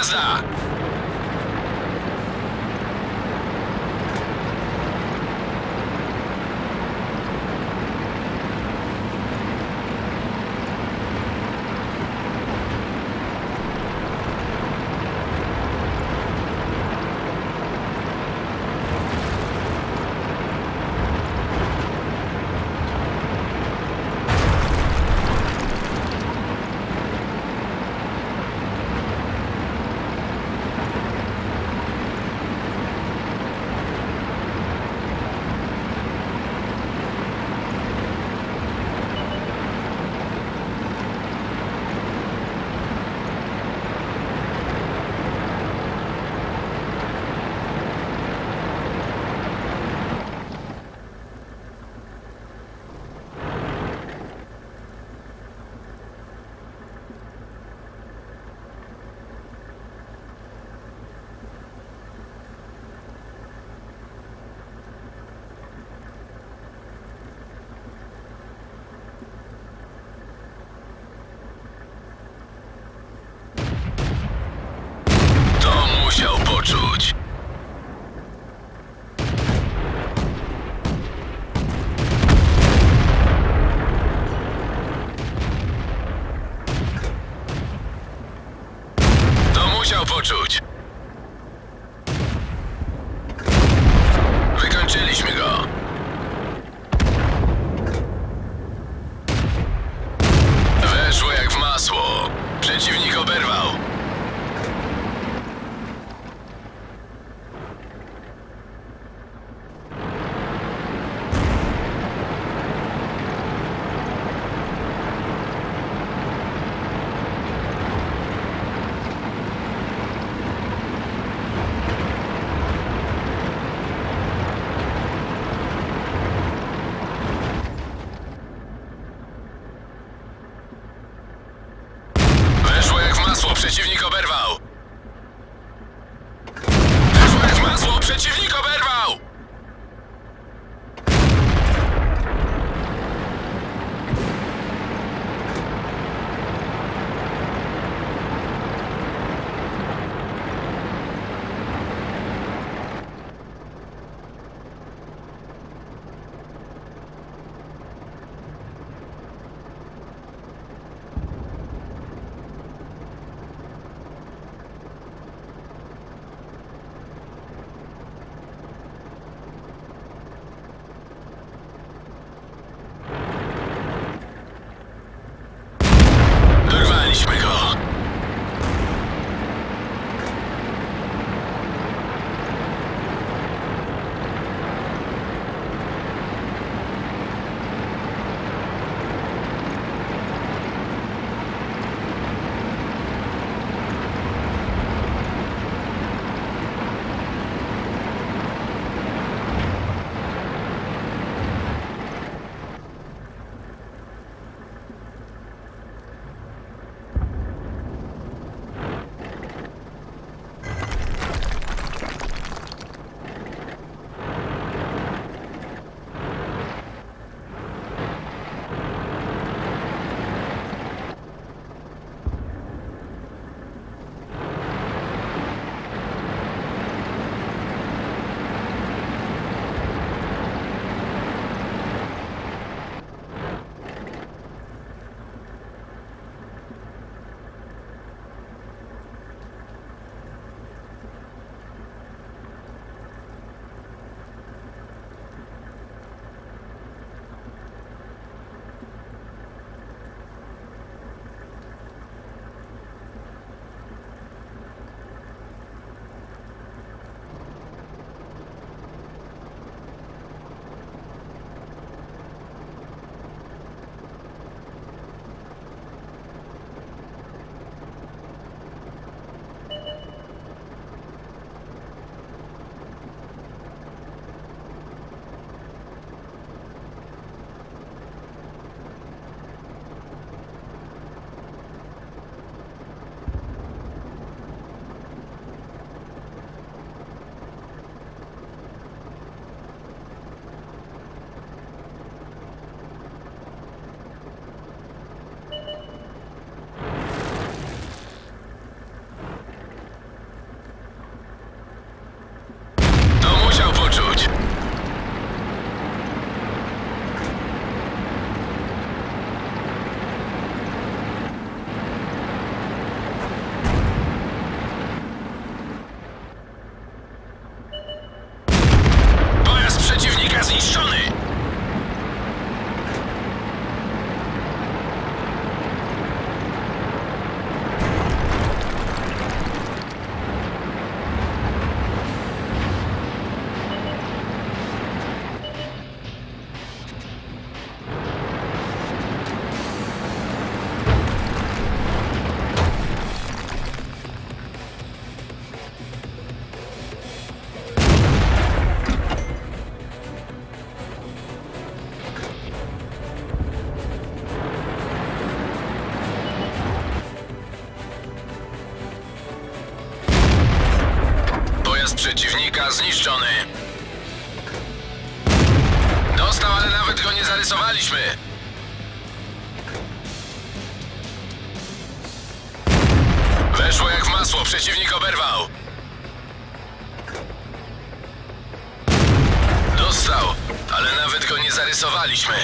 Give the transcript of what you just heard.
Jazda! Musiał poczuć. Wykończyliśmy go. Weszło jak w masło. Przeciwnik oberwał. Weszło jak w masło, przeciwnik oberwał. Jak w masło, przeciwnik oberwał. Zniszczony. Dostał, ale nawet go nie zarysowaliśmy. Weszło jak w masło, przeciwnik oberwał. Dostał, ale nawet go nie zarysowaliśmy.